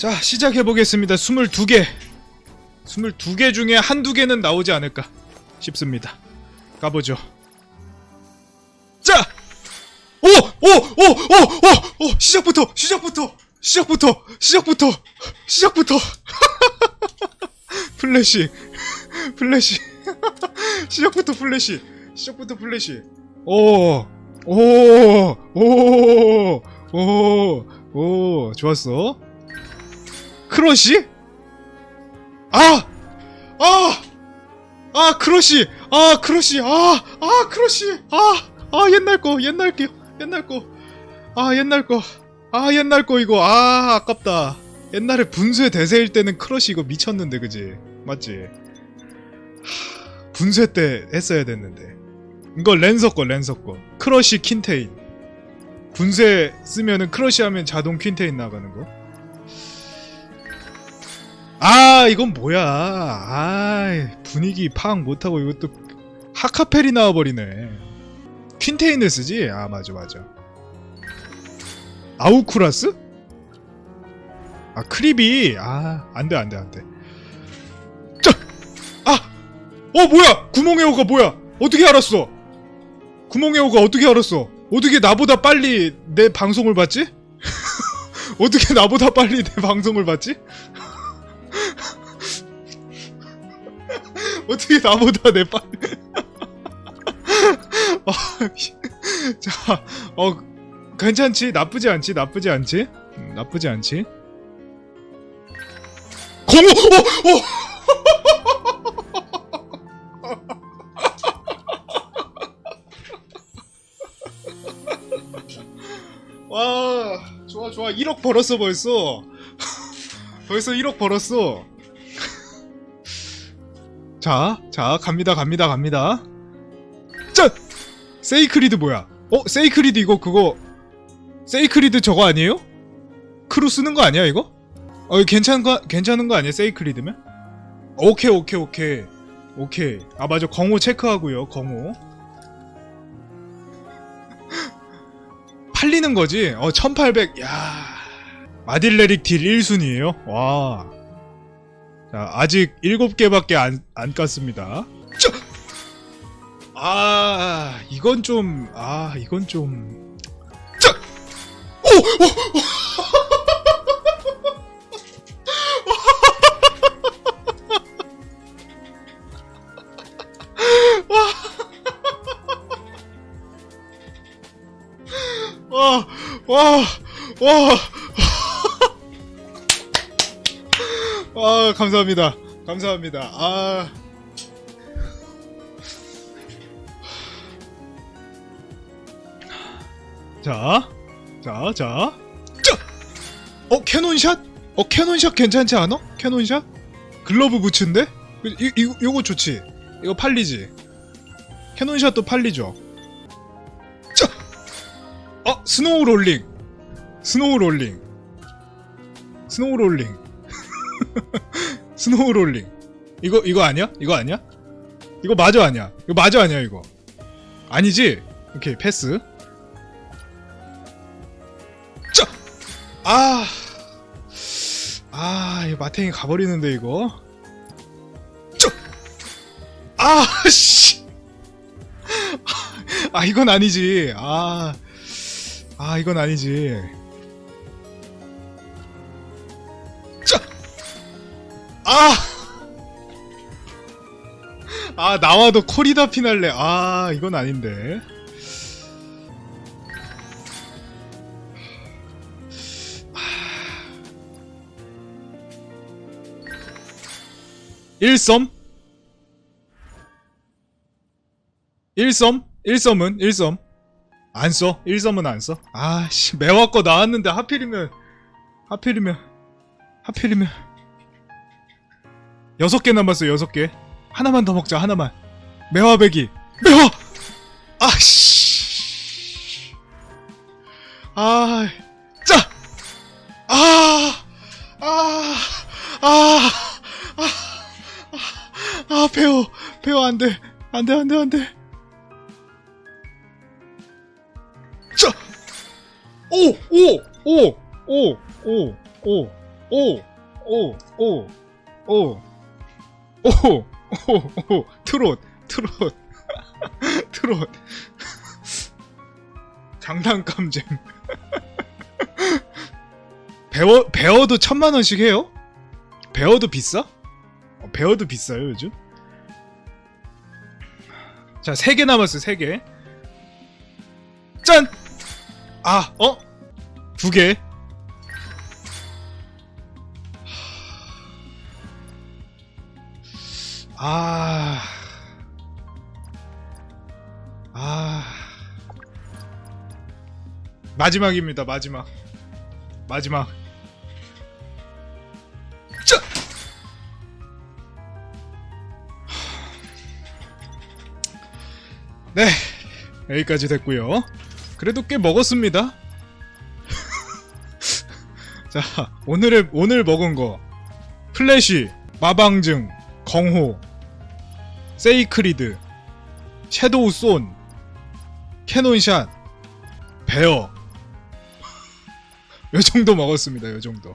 자, 시작해보겠습니다. 22개. 22개 중에 한두 개는 나오지 않을까 싶습니다. 가보죠. 자! 오! 오! 오! 오! 오! 오! 시작부터! 시작부터! 시작부터! 시작부터! 시작부터! 플래시! 플래시! 시작부터 플래시! 시작부터 플래시! 오! 오! 오! 오! 오! 좋았어. 크러쉬? 아! 아! 아, 크러쉬! 아, 크러쉬! 아! 아, 크러쉬! 아! 아, 옛날 거, 옛날 거, 옛날 거. 아, 옛날 거. 아, 옛날 거 이거. 아, 아깝다. 옛날에 분쇄 대세일 때는 크러쉬 이거 미쳤는데, 그지? 맞지? 하, 분쇄 때 했어야 됐는데. 이거 랜서 거, 랜서 거. 크러쉬 킨테인. 분쇄 쓰면은 크러쉬 하면 자동 퀸테인 나가는 거. 아 이건 뭐야 아 분위기 파악 못하고 이것도 하카펠이 나와버리네 퀸테인을 쓰지? 아 맞아 맞아 아우쿠라스? 아 크리비 아 안돼 안돼 안돼 자! 아! 어 뭐야 구멍의 호가 뭐야 어떻게 알았어 구멍의 호가 어떻게 알았어 어떻게 나보다 빨리 내 방송을 봤지? 어떻게 나보다 빨리 내 방송을 봤지? 어떻게 나보다 내 빨리 어, 자, 어 괜찮지? 나쁘지 않지? 나쁘지 않지? 음, 나쁘지 않지? 공호! 어! 어! 와, 좋아 좋아. 1억 벌었어 벌써. 벌써 1억 벌었어. 자, 자, 갑니다, 갑니다, 갑니다. 짠! 세이크리드 뭐야? 어, 세이크리드 이거 그거 세이크리드 저거 아니에요? 크루 쓰는 거 아니야 이거? 어, 괜찮은 거 괜찮은 거 아니야 세이크리드면? 오케이, 오케이, 오케이, 오케이. 아 맞아, 경호 체크하고요, 경호. 팔리는 거지? 어, 1800. 야, 마딜레릭 딜 1순위에요. 와. 자, 아직 7개밖에 안, 안 깠습니다. 자! 아, 이건 좀, 아, 이건 좀. 자! 오! 오! 와, 와, 와. 아, 감사합니다. 감사합니다. 아. 자, 자, 자. 자! 어, 캐논샷? 어, 캐논샷 괜찮지 않아? 캐논샷? 글러브 부츠인데? 이, 이, 이거 좋지? 이거 팔리지? 캐논샷도 팔리죠? 자! 어, 스노우 롤링. 스노우 롤링. 스노우 롤링. 스노우 롤링. 이거 이거 아니야? 이거 아니야? 이거 맞아 아니야? 이거 맞아 아니야 이거? 아니지? 오케이 패스. 자, 아, 아 이거 마탱이 가버리는데 이거. 자, 아 씨, 아 이건 아니지. 아, 아 이건 아니지. 아! 아, 나와도 코리다 피날레. 아, 이건 아닌데. 일섬? 일섬? 일섬은? 일섬? 안 써? 일섬은 안 써? 아, 씨, 매화 거 나왔는데 하필이면, 하필이면, 하필이면. 여섯 개 남았어요, 여섯 개. 하나만 더 먹자, 하나만. 매화배기. 매화! 아씨. 아, 짜! 아, 아, 아, 아, 아, 아, 배워. 배워, 안 돼. 안 돼, 안 돼, 안 돼. 짜! 오, 오, 오, 오, 오, 오. 오, 오, 오, 오, 오, 오, 오, 트롯, 트롯, 트롯. 장난감잼. 배워, 배워도 천만 원씩 해요? 배워도 비싸? 어, 배워도 비싸요, 요즘? 자, 세개 남았어요, 세 개. 짠! 아, 어? 두 개. 아. 아. 마지막입니다, 마지막. 마지막. 짜! 네. 여기까지 됐고요. 그래도 꽤 먹었습니다. 자, 오늘의 오늘 먹은 거 플래시, 마방증, 경호, 세이크리드, 섀도우 쏜, 캐논샷, 베어 요 정도 먹었습니다. 요 정도.